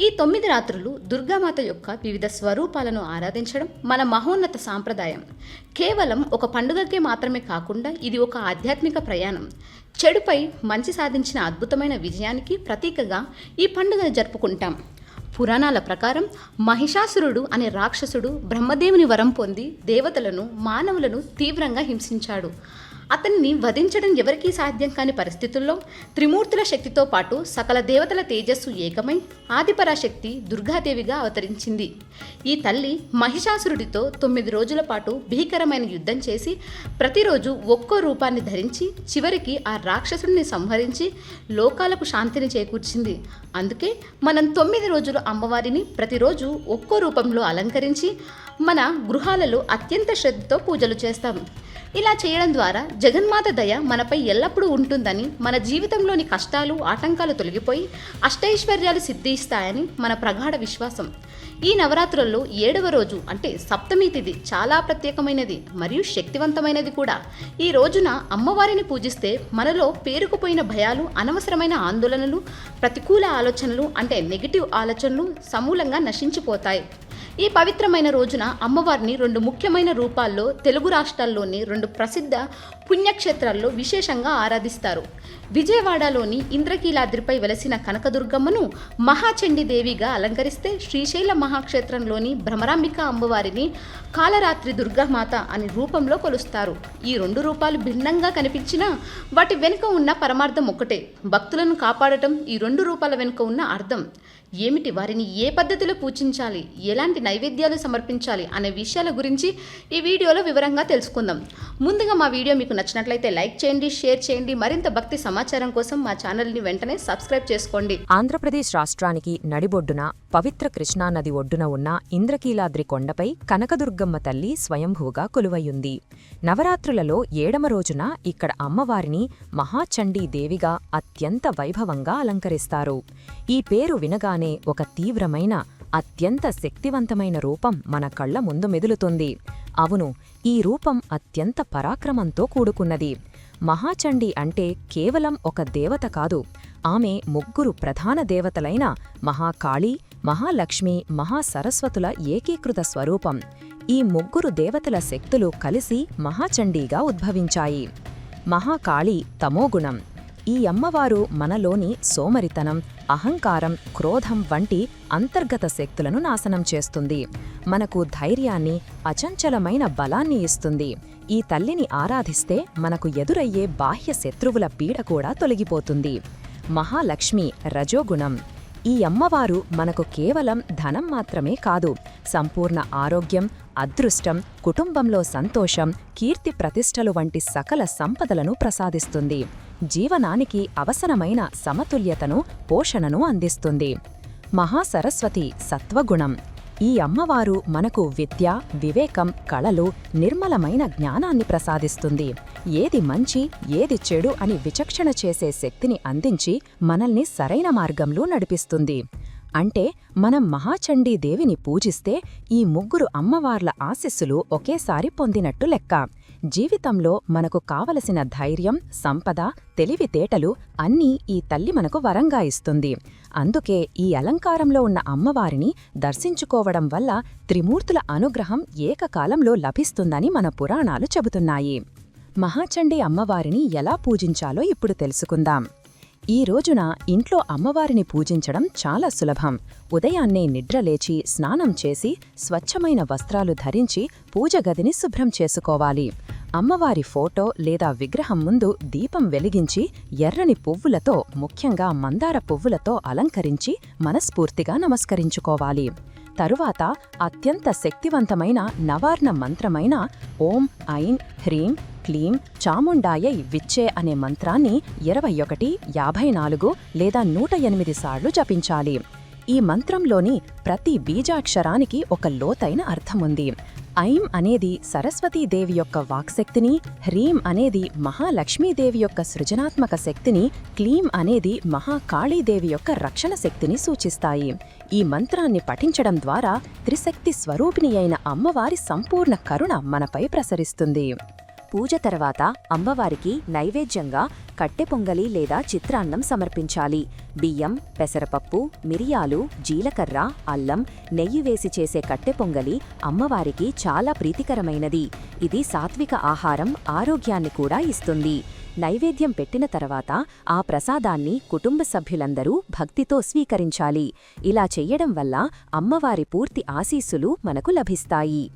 ఈ తొమ్మిది రాత్రులు దుర్గామాత యొక్క వివిధ స్వరూపాలను ఆరాధించడం మన మహోన్నత సాంప్రదాయం. కేవలం ఒక పండుగకే మాత్రమే కాకుండా ఇది ఒక ఆధ్యాత్మిక ప్రయాణం. చెడుపై మంచి సాధించిన అద్భుతమైన విజయానికి ప్రతీకగా ఈ పండుగను జరుపుకుంటాం. పురాణాల ప్రకారం మహిషాసురుడు అనే రాక్షసుడు బ్రహ్మదేవుని వరం పొంది దేవతలను మానవులను తీవ్రంగా హింసించాడు. అతన్ని వధించడం ఎవరికీ సాధ్యం కాని పరిస్థితుల్లో త్రిమూర్తుల శక్తితో పాటు సకల దేవతల తేజస్సు ఏకమై ఆదిపరాశక్తి దుర్గాదేవిగా అవతరించింది. ఈ తల్లి మహిషాసురుడితో తొమ్మిది రోజుల పాటు భీకరమైన యుద్ధం చేసి ప్రతిరోజు ఒక్కో రూపాన్ని ధరించి చివరికి ఆ రాక్షసుడిని సంహరించి లోకాలకు శాంతిని చేకూర్చింది. అందుకే మనం తొమ్మిది రోజులు అమ్మవారిని ప్రతిరోజు ఒక్కో రూపంలో అలంకరించి మన గృహాలలో అత్యంత శ్రద్ధతో పూజలు చేస్తాం. ఇలా చేయడం ద్వారా జగన్మాత దయ మనపై ఎల్లప్పుడూ ఉంటుందని మన జీవితంలోని కష్టాలు ఆటంకాలు తొలగిపోయి అష్టైశ్వర్యాలు సిద్ధిస్తాయని మన ప్రగాఢ విశ్వాసం. ఈ నవరాత్రుల్లో ఏడవ రోజు అంటే సప్తమి తిథి చాలా ప్రత్యేకమైనది మరియు శక్తివంతమైనది కూడా. ఈ రోజున అమ్మవారిని పూజిస్తే మనలో పేరుకుపోయిన భయాలు అనవసరమైన ఆందోళనలు ప్రతికూల ఆలోచనలు అంటే నెగిటివ్ ఆలోచనలు సమూలంగా నశించిపోతాయి. ఈ పవిత్రమైన రోజున అమ్మవారిని రెండు ముఖ్యమైన రూపాల్లో తెలుగు రాష్ట్రాల్లోని రెండు ప్రసిద్ధ పుణ్యక్షేత్రాల్లో విశేషంగా ఆరాధిస్తారు. విజయవాడలోని ఇంద్రకీలాద్రిపై వెలసిన కనకదుర్గమ్మను మహాచండీదేవిగా అలంకరిస్తే శ్రీశైల మహాక్షేత్రంలోని భ్రమరాంబిక అమ్మవారిని కాలరాత్రి దుర్గామాత అని రూపంలో కొలుస్తారు. ఈ రెండు రూపాలు భిన్నంగా కనిపించినా వాటి వెనుక ఉన్న పరమార్థం ఒకటే. భక్తులను కాపాడటం ఈ రెండు రూపాల వెనుక ఉన్న అర్థం. ఏమిటి వారిని ఏ పద్ధతిలో పూజించాలి? ఎలాంటి నైవేద్యాలు సమర్పించాలి? అనే విషయాల గురించి ఈ వీడియోలో వివరంగా తెలుసుకుందాం. ముందుగా మా వీడియో మీకు నచ్చినట్లయితే లైక్ చేయండి షేర్ చేయండి. మరింత భక్తి సమాచారం కోసం మా ఛానల్ని వెంటనే సబ్స్క్రైబ్ చేసుకోండి. ఆంధ్రప్రదేశ్ రాష్ట్రానికి నడిబొడ్డున పవిత్ర కృష్ణానది ఒడ్డున ఉన్న ఇంద్రకీలాద్రి కొండపై కనకదుర్గమ్మ తల్లి స్వయంభూగా కొలువయ్యుంది. నవరాత్రులలో ఏడమ రోజున ఇక్కడ అమ్మవారిని మహాచండీ దేవిగా అత్యంత వైభవంగా అలంకరిస్తారు. ఈ పేరు వినగానే ఒక తీవ్రమైన అత్యంత శక్తివంతమైన రూపం మన కళ్ళ ముందు మెదులుతుంది. అవును ఈ రూపం అత్యంత పరాక్రమంతో కూడుకున్నది. మహాచండి అంటే కేవలం ఒక దేవత కాదు. ఆమె ముగ్గురు ప్రధాన దేవతలైన మహాకాళి మహాలక్ష్మి మహాసరస్వతుల ఏకీకృత స్వరూపం. ఈ ముగ్గురు దేవతల శక్తులు కలిసి మహాచండీగా ఉద్భవించాయి. మహాకాళి తమోగుణం. ఈ అమ్మవారు మనలోని సోమరితనం అహంకారం క్రోధం వంటి అంతర్గత శక్తులను నాశనం చేస్తుంది. మనకు ధైర్యాన్ని అచంచలమైన బలాన్ని ఇస్తుంది. ఈ తల్లిని ఆరాధిస్తే మనకు ఎదురయ్యే బాహ్య శత్రువుల పీడ కూడా తొలగిపోతుంది. మహాలక్ష్మి రజోగుణం. ఈ అమ్మవారు మనకు కేవలం ధనం మాత్రమే కాదు సంపూర్ణ ఆరోగ్యం అదృష్టం కుటుంబంలో సంతోషం కీర్తి ప్రతిష్టలు వంటి సకల సంపదలను ప్రసాదిస్తుంది. జీవనానికి అవసరమైన సమతుల్యతను పోషణను అందిస్తుంది. మహాసరస్వతి సత్వగుణం. ఈ అమ్మవారు మనకు విద్య వివేకం కళలు నిర్మలమైన జ్ఞానాన్ని ప్రసాదిస్తుంది. ఏది మంచి ఏది చెడు అని విచక్షణ చేసే శక్తిని అందించి మనల్ని సరైన మార్గంలో నడిపిస్తుంది. అంటే మనం మహాచండీ దేవిని పూజిస్తే ఈ ముగ్గురు అమ్మవార్ల ఆశస్సులు ఒకేసారి పొందినట్టు లెక్క. జీవితంలో మనకు కావలసిన ధైర్యం సంపద తెలివితేటలు అన్నీ ఈ తల్లి మనకు వరంగా ఇస్తుంది. అందుకే ఈ అలంకారంలో ఉన్న అమ్మవారిని దర్శించుకోవడం వల్ల త్రిమూర్తుల అనుగ్రహం ఏకకాలంలో లభిస్తుందని మన పురాణాలు చెబుతున్నాయి. మహాచండీ అమ్మవారిని ఎలా పూజించాలో ఇప్పుడు తెలుసుకుందాం. ఈ రోజున ఇంట్లో అమ్మవారిని పూజించడం చాలా సులభం. ఉదయాన్నే నిద్రలేచి స్నానం చేసి స్వచ్ఛమైన వస్త్రాలు ధరించి పూజ గదిని శుభ్రం చేసుకోవాలి. అమ్మవారి ఫోటో లేదా విగ్రహం ముందు దీపం వెలిగించి ఎర్రని పువ్వులతో ముఖ్యంగా మందార పువ్వులతో అలంకరించి మనస్ఫూర్తిగా నమస్కరించుకోవాలి. తరువాత అత్యంత శక్తివంతమైన నవార్ణ మంత్రమైన ఓం ఐం హ్రీం క్లీం చాముండాయై విచ్చే అనే మంత్రాన్ని ఇరవై ఒకటి యాభై నాలుగు లేదా నూట ఎనిమిది సార్లు జపించాలి. ఈ మంత్రంలోని ప్రతి బీజాక్షరానికి ఒక లోతైన అర్థముంది. ఐం అనేది సరస్వతీదేవి యొక్క వాక్శక్తిని హ్రీం అనేది మహాలక్ష్మీదేవి యొక్క సృజనాత్మక శక్తిని క్లీం అనేది మహాకాళీదేవి యొక్క రక్షణ శక్తిని సూచిస్తాయి. ఈ మంత్రాన్ని పఠించడం ద్వారా త్రిశక్తి స్వరూపిణి అయిన అమ్మవారి సంపూర్ణ కరుణ మనపై ప్రసరిస్తుంది. పూజ తర్వాత అమ్మవారికి నైవేద్యంగా కట్టె పొంగలి లేదా చిత్రాన్నం సమర్పించాలి. బియ్యం పెసరపప్పు మిరియాలు జీలకర్ర అల్లం నెయ్యి వేసి చేసే కట్టె పొంగలి అమ్మవారికి చాలా ప్రీతికరమైనది. ఇది సాత్విక ఆహారం ఆరోగ్యాన్ని కూడా ఇస్తుంది. నైవేద్యం పెట్టిన తర్వాత ఆ ప్రసాదాన్ని కుటుంబ సభ్యులందరూ భక్తితో స్వీకరించాలి. ఇలా చెయ్యడం వల్ల అమ్మవారి పూర్తి ఆశీస్సులు మనకు లభిస్తాయి.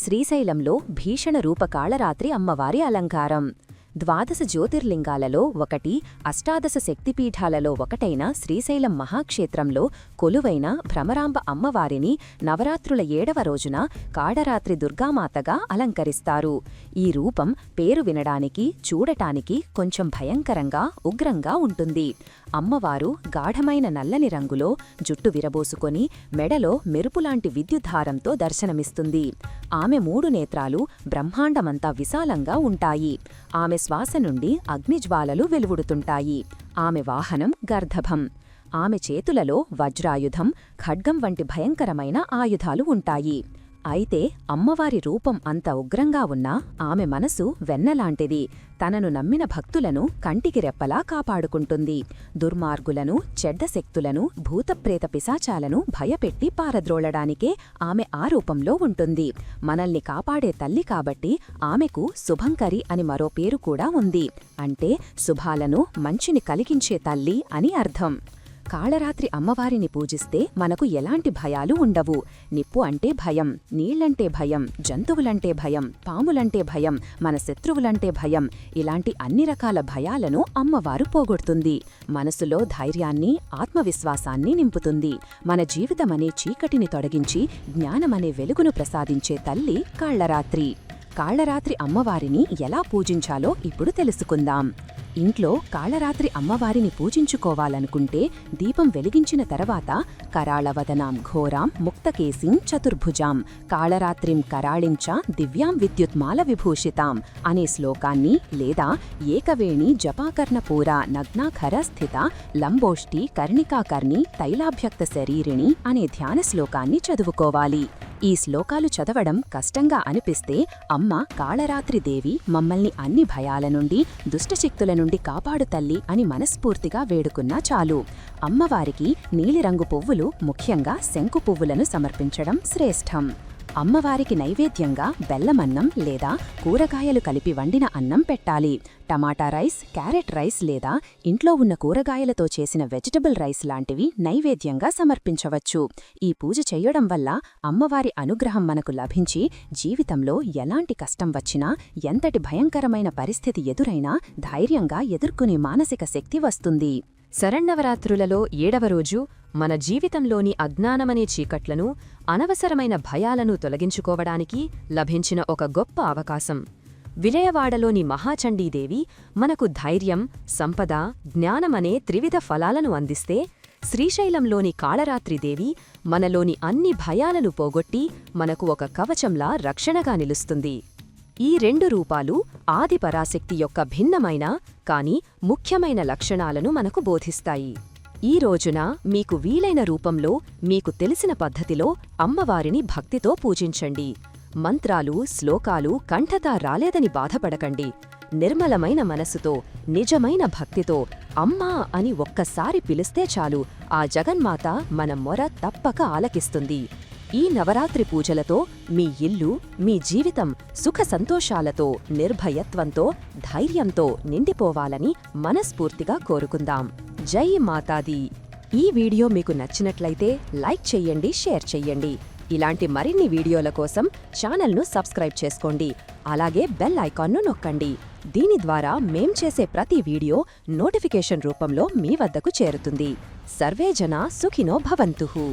శ్రీశైలంలో భీషణ రూపకాళరాత్రి అమ్మవారి అలంకారం. ద్వాదశ జ్యోతిర్లింగాలలో ఒకటి అష్టాదశ శక్తిపీఠాలలో ఒకటైన శ్రీశైలం మహాక్షేత్రంలో కొలువైన భ్రమరాంబ అమ్మవారిని నవరాత్రుల ఏడవ రోజున కాడరాత్రి దుర్గామాతగా అలంకరిస్తారు. ఈ రూపం పేరు వినడానికి చూడటానికి కొంచెం భయంకరంగా ఉగ్రంగా ఉంటుంది. అమ్మవారు గాఢమైన నల్లని రంగులో జుట్టు విరబోసుకొని మెడలో మెరుపులాంటి విద్యుద్ధారంతో దర్శనమిస్తుంది. ఆమె మూడు నేత్రాలు బ్రహ్మాండమంతా విశాలంగా ఉంటాయి. ఆమె శ్వాస నుండి అగ్నిజ్వాలలు వెలువడుతుంటాయి. ఆమె వాహనం గర్ధభం. ఆమె చేతులలో వజ్రాయుధం ఖడ్గం వంటి భయంకరమైన ఆయుధాలు ఉంటాయి. అయితే అమ్మవారి రూపం అంత ఉగ్రంగా ఉన్నా ఆమె మనసు వెన్నలాంటిది. తనను నమ్మిన భక్తులను కంటికి రెప్పలా కాపాడుకుంటుంది. దుర్మార్గులను చెడ్డ శక్తులను భూతప్రేత పిశాచాలను భయపెట్టి పారద్రోళడానికే ఆమె ఆ రూపంలో ఉంటుంది. మనల్ని కాపాడే తల్లి కాబట్టి ఆమెకు శుభంకరి అని మరో పేరు కూడా ఉంది. అంటే శుభాలను మంచిని కలిగించే తల్లి అని అర్థం. కాళరాత్రి అమ్మవారిని పూజిస్తే మనకు ఎలాంటి భయాలు ఉండవు. నిప్పు అంటే భయం నీళ్ళంటే భయం జంతువులంటే భయం పాములంటే భయం మన శత్రువులంటే భయం ఇలాంటి అన్ని రకాల భయాలను అమ్మవారు పోగొడుతుంది. మనసులో ధైర్యాన్ని ఆత్మవిశ్వాసాన్ని నింపుతుంది. మన జీవితమనే చీకటిని తొలగించి జ్ఞానమనే వెలుగును ప్రసాదించే తల్లి కాళ్ళరాత్రి కాళ్ళరాత్రి అమ్మవారిని ఎలా పూజించాలో ఇప్పుడు తెలుసుకుందాం. ఇంట్లో కాళరాత్రి అమ్మవారిని పూజించుకోవాలనుకుంటే దీపం వెలిగించిన తర్వాత కరాళవదనాం ఘోరాం ముక్తకేశీం చతుర్భుజాం కాళరాత్రిం కరాళించ దివ్యాం విద్యుత్మాల విభూషితాం అనే శ్లోకాన్ని లేదా ఏకవేణి జపాకర్ణపూర నగ్నాఖర స్థిత లంబోష్టి కర్ణికాకర్ణి తైలాభ్యక్త శరీరిణి అనే ధ్యాన శ్లోకాన్ని చదువుకోవాలి. ఈ శ్లోకాలు చదవడం కష్టంగా అనిపిస్తే అమ్మ కాళరాత్రి దేవి మమ్మల్ని అన్ని భయాల నుండి దుష్టశక్తుల నుండి కాపాడు తల్లి అని మనస్ఫూర్తిగా వేడుకున్నా చాలు. అమ్మవారికి నీలిరంగు పువ్వులు ముఖ్యంగా శంకు పువ్వులను సమర్పించడం శ్రేష్టం. అమ్మవారికి నైవేద్యంగా బెల్లమన్నం లేదా కూరగాయలు కలిపి వండిన అన్నం పెట్టాలి. టమాటా రైస్ క్యారెట్ రైస్ లేదా ఇంట్లో ఉన్న కూరగాయలతో చేసిన వెజిటబుల్ రైస్ లాంటివి నైవేద్యంగా సమర్పించవచ్చు. ఈ పూజ చెయ్యడం వల్ల అమ్మవారి అనుగ్రహం మనకు లభించి జీవితంలో ఎలాంటి కష్టం వచ్చినా ఎంతటి భయంకరమైన పరిస్థితి ఎదురైనా ధైర్యంగా ఎదుర్కొనే మానసిక శక్తి వస్తుంది. శరణ్నవరాత్రులలో ఏడవ రోజు మన జీవితంలోని అజ్ఞానమనే చీకట్లను అనవసరమైన భయాలను తొలగించుకోవడానికి లభించిన ఒక గొప్ప అవకాశం. విజయవాడలోని మహాచండీదేవి మనకు ధైర్యం సంపద జ్ఞానమనే త్రివిధ ఫలాలను అందిస్తే శ్రీశైలంలోని కాళరాత్రిదేవి మనలోని అన్ని భయాలను పోగొట్టి మనకు ఒక కవచంలా రక్షణగా నిలుస్తుంది. ఈ రెండు రూపాలు ఆది పరాశక్తి యొక్క భిన్నమైన కాని ముఖ్యమైన లక్షణాలను మనకు బోధిస్తాయి. ఈ రోజున మీకు వీలైన రూపంలో మీకు తెలిసిన పద్ధతిలో అమ్మవారిని భక్తితో పూజించండి. మంత్రాలు శ్లోకాలు కంఠతా రాలేదని బాధపడకండి. నిర్మలమైన మనసుతో నిజమైన భక్తితో అమ్మా అని ఒక్కసారి పిలిస్తే చాలు ఆ జగన్మాత మన మొర తప్పక ఆలకిస్తుంది. ఈ నవరాత్రి పూజలతో మీ ఇల్లు మీ జీవితం సుఖ సంతోషాలతో నిర్భయత్వంతో ధైర్యంతో నిండిపోవాలని మనస్ఫూర్తిగా కోరుకుందాం. జై మాతాది. ఈ వీడియో మీకు నచ్చినట్లయితే లైక్ చెయ్యండి షేర్ చెయ్యండి ఇలాంటి మరిన్ని వీడియోల కోసం ఛానల్ను సబ్స్క్రైబ్ చేసుకోండి. అలాగే బెల్ ఐకాన్ను నొక్కండి. దీని ద్వారా మేం చేసే ప్రతి వీడియో నోటిఫికేషన్ రూపంలో మీ వద్దకు చేరుతుంది. సర్వేజన సుఖినో భవంతుహు